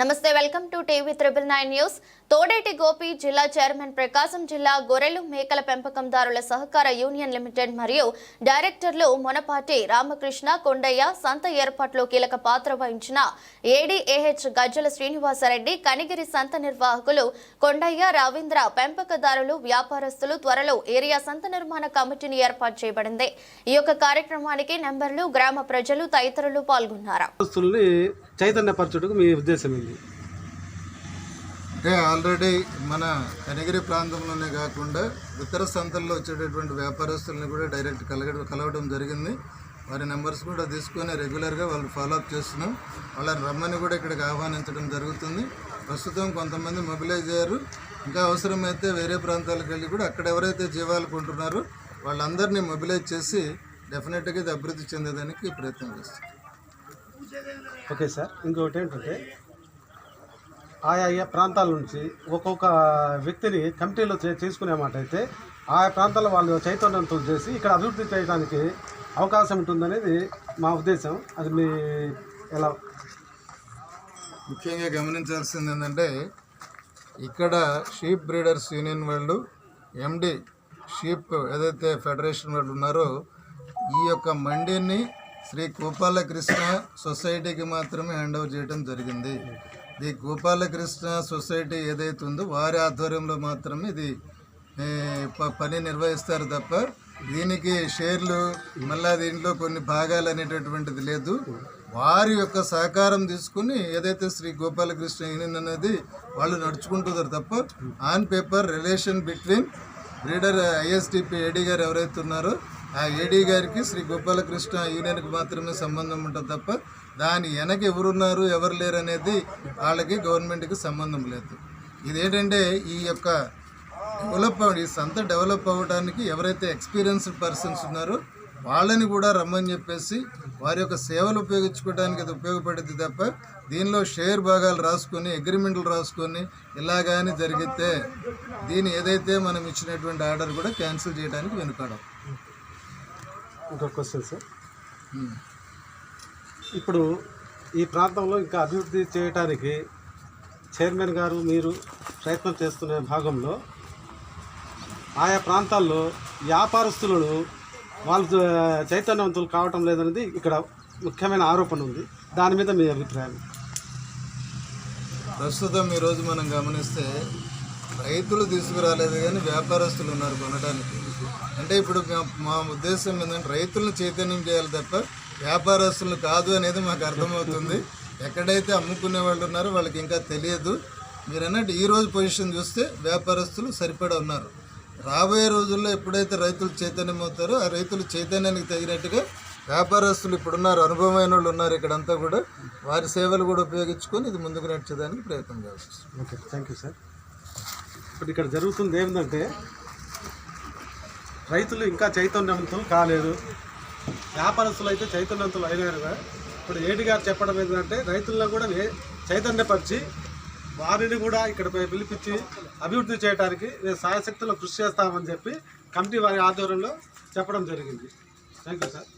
నమస్తే welcome to TV triple nine news. Thodeti Gopi జిల్లా chairman ప్రకాశం జిల్లా గొర్రెలు మేకల పెంపకందారుల సహకార యూనియన్ లిమిటెడ్ మరియు డైరెక్టర్లు మొనపాటి రామకృష్ణ కొండయ్య సంత ఏర్పాట్లో కీలక పాత్ర వహించిన ఏడీఏహెచ్ గజ్జల శ్రీనివాసరెడ్డి కనిగిరి సంత నిర్వాహకులు కొండయ్య రవీంద్ర పెంపకదారులు వ్యాపారస్తులు త్వరలో ఏరియా సంత నిర్మాణ కమిటీని ఏర్పాటు చేయబడింది. ఈ యొక్క కార్యక్రమానికి నెంబర్లు గ్రామ ప్రజలు తదితరులు పాల్గొన్నారు. చైతన్యపరచుటకు మీ ఉద్దేశం ఏంది అంటే ఆల్రెడీ మన కనిగిరి ప్రాంతంలోనే కాకుండా ఇతర సంతల్లో వచ్చేటటువంటి వ్యాపారస్తుల్ని కూడా డైరెక్ట్ కలగడం కలవడం జరిగింది. వారి నెంబర్స్ కూడా తీసుకొని రెగ్యులర్గా వాళ్ళు ఫాలోఅప్ చేస్తున్నాం. వాళ్ళని రమ్మని కూడా ఇక్కడికి ఆహ్వానించడం జరుగుతుంది. ప్రస్తుతం కొంతమంది మొబిలైజ్ అయ్యారు. ఇంకా అవసరమైతే వేరే ప్రాంతాలకు వెళ్ళి కూడా అక్కడ ఎవరైతే జీవాలు కొంటున్నారో వాళ్ళందరినీ మొబిలైజ్ చేసి డెఫినెట్గా ఇది అభివృద్ధి చెందేదానికి ప్రయత్నం చేస్తుంది ఓకే సార్. ఇంకొకటి ఏంటంటే ఆయా ప్రాంతాల నుంచి ఒక్కొక్క వ్యక్తిని కమిటీలో చే- అయితే ఆయా ప్రాంతాల వాళ్ళు చైతన్యంతో చేసి ఇక్కడ అభివృద్ధి చేయడానికి అవకాశం ఉంటుందనేది మా ఉద్దేశం. అది మీ ఎలా? ముఖ్యంగా గమనించాల్సింది ఏంటంటే ఇక్కడ షీప్ బ్రీడర్స్ యూనియన్ వాళ్ళు ఎండి షీప్ ఏదైతే ఫెడరేషన్ వాళ్ళు ఉన్నారో ఈ యొక్క మండిని శ్రీ గోపాలకృష్ణ సొసైటీకి మాత్రమే హ్యాండ్ ఓవర్ చేయడం జరిగింది. ఈ గోపాలకృష్ణ సొసైటీ ఏదైతే ఉందో వారి ఆధ్వర్యంలో మాత్రమే ఇది ప- పని నిర్వహిస్తారు తప్ప దీనికి షేర్లు మళ్ళా దీంట్లో కొన్ని భాగాలు అనేటటువంటిది లేదు. వారి యొక్క సహకారం తీసుకుని ఏదైతే శ్రీ గోపాలకృష్ణ యూనియన్ అనేది వాళ్ళు నడుచుకుంటున్నారు తప్ప on paper relation between breeder ISDP AD గారు ఎవరైతే ఉన్నారో ఆ ఏడీ గారికి శ్రీ గోపాలకృష్ణ యూనియన్కి మాత్రమే సంబంధం ఉంటుంది తప్ప దాని వెనక ఎవరున్నారు ఎవరు లేరు అనేది వాళ్ళకి గవర్నమెంట్కి సంబంధం లేదు. ఇదేంటంటే ఈ యొక్క డెవలప్ ఈ సంత డెవలప్ అవ్వడానికి ఎవరైతే ఎక్స్పీరియన్స్డ్ పర్సన్స్ ఉన్నారో వాళ్ళని కూడా రమ్మని చెప్పేసి వారి యొక్క సేవలు ఉపయోగించుకోవడానికి అది ఉపయోగపడుద్ది తప్ప దీనిలో షేర్ భాగాలు రాసుకొని అగ్రిమెంట్లు రాసుకొని ఇలాగాని జరిగితే దీని ఏదైతే మనం ఇచ్చినటువంటి ఆర్డర్ కూడా క్యాన్సిల్ చేయడానికి వెనుకాడం ఇంకొక క్వశ్చన్ సార్ ఇప్పుడు ఈ ప్రాంతంలో ఇంకా అభివృద్ధి చేయడానికి చైర్మన్ గారు మీరు ప్రయత్నం చేస్తున్న భాగంలో ఆయా ప్రాంతాల్లో వ్యాపారస్తులను వాళ్ళు చైతన్యవంతులు కావటం లేదనేది ఇక్కడ ముఖ్యమైన ఆరోపణ ఉంది. దాని మీద మీ అభిప్రాయం? ప్రస్తుతం ఈరోజు మనం గమనిస్తే రైతులు తీసుకురాలేదు కానీ వ్యాపారస్తులు ఉన్నారు కొనడానికి అంటే ఇప్పుడు మా- మా ఉద్దేశం ఏంటంటే రైతులను చైతన్యం చేయాలి తప్ప వ్యాపారస్తులు కాదు అనేది మాకు అర్థమవుతుంది. ఎక్కడైతే అమ్ముకునే వాళ్ళు ఉన్నారో వాళ్ళకి ఇంకా తెలియదు. మీరు అన్నట్టు ఈ రోజు పొజిషన్ చూస్తే వ్యాపారస్తులు సరిపడా ఉన్నారు. రాబోయే రోజుల్లో ఎప్పుడైతే రైతులు చైతన్యం అవుతారో ఆ రైతులు చైతన్యానికి తగినట్టుగా వ్యాపారస్తులు ఇప్పుడున్నారు అనుభవమైన వాళ్ళు ఉన్నారు ఇక్కడంతా కూడా వారి సేవలు కూడా ఉపయోగించుకొని ఇది ముందుకు నడిచేదానికి ప్రయత్నం చేస్తాం ఓకే థ్యాంక్ యూ సార్. ఇప్పుడు ఇక్కడ జరుగుతుంది ఏమిటంటే రైతులు ఇంకా చైతన్యవంతులు కాలేదు. వ్యాపారస్తులు అయితే చైతన్యవంతులు అయినారుగా ఇప్పుడు ఏడి గారు చెప్పడం ఏంటంటే రైతులను కూడా చైతన్యపరిచి వారిని కూడా ఇక్కడ పిలిపించి అభివృద్ధి చేయడానికి నేను సాయశక్తిలో కృషి చేస్తామని చెప్పి కమిటీ వారి ఆధ్వర్యంలో చెప్పడం జరిగింది. Thank you sir.